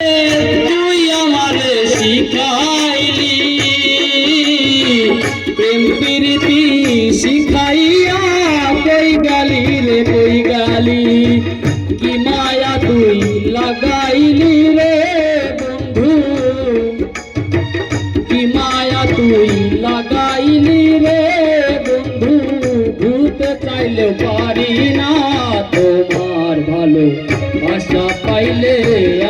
তুই আমারে শিখাইলি। প্রেম প্রীতি শিখাইয়া কই গালি রে, কই গালি? কি মায়া তুই লাগাইলি রে, বন্ধু? কি মায়া তুই লাগাইলি রে, বন্ধু? ভূতে চাইলে পারি না, তোমার ভালো আশা পাইলে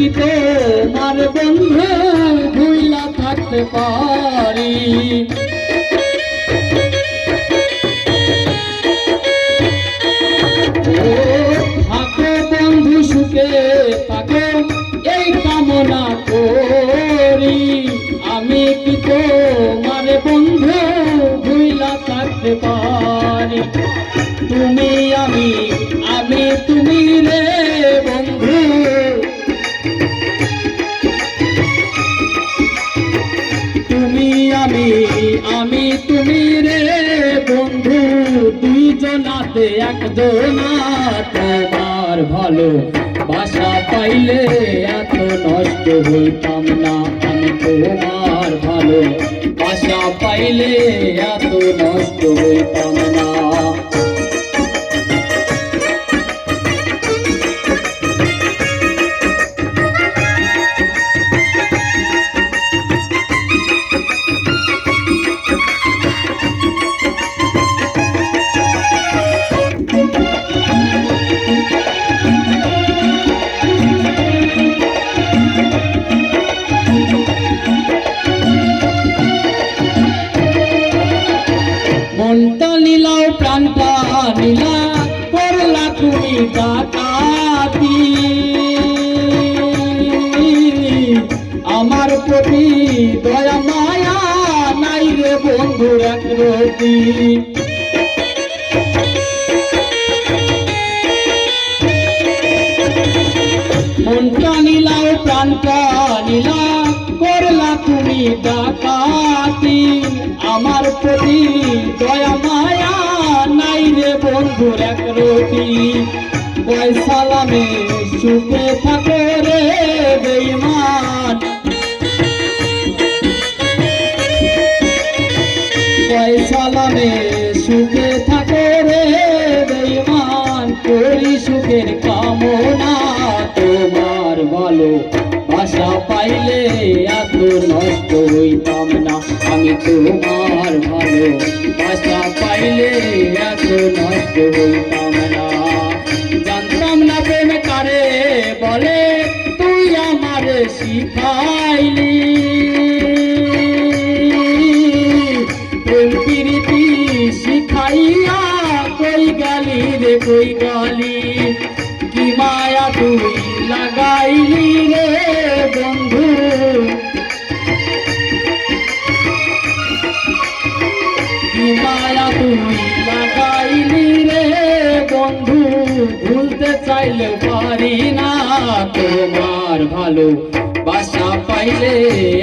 আমি কি তোমার বন্ধু ভুইলা থাকতে পারি। থাকো বন্ধু সুখে থাকো, এই কামনা করি। আমি কি তোমার বন্ধু ভুইলা থাকতে পারি? আমি আমি তুমি রে বন্ধু দুজনাতে একজনা তোমার ভালো বাসা পাইলে এত নষ্ট হইতাম না। আমি তোমার ভালো বাসা পাইলে এত নষ্ট হইতাম না। প্রাণটা নিলা করলা তুমি ডাকাতি। আমার প্রতি দয়া, মায়া নাই রে বন্ধুর এক রতি। মনটা নিলাও প্রাণটা নিলা করলা তুমি ডাকাতি। আমার প্রতি দয়া, মায়া নাই রে বন্ধুর এক রতি। পয়সালামে সুখে থাকে রে বেইমান পয়সালামে সুখে থাকে রে বেইমান করি সুখের কামনা তোমার ভালো বাসা পাইলে এত নষ্ট হইতাম না। আমি তোমার শিখাইলি প্রেম প্রীতি শিখাইয়া কই গালি রে, কই গালি? কি মায়া তুই লাগাইলি রে, বন্ধু? কি মায়া তুই লাগাইলি রে, বন্ধু? ভুলতে চাইলে পারি না তোমার ভালো পাইলে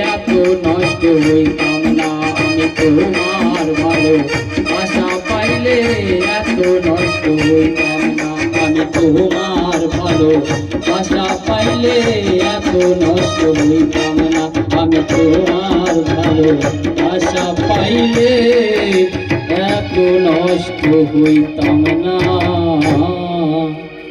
এত নষ্ট হইতাম না আমি তোমার ভালো বাসা পাইলে এত নষ্ট হইতাম না আমি তোমার ভালো বাসা পাইলে এত নষ্ট হইতাম না আমি তোমার ভালো বাসা পাইলে এত নষ্ট হইতাম না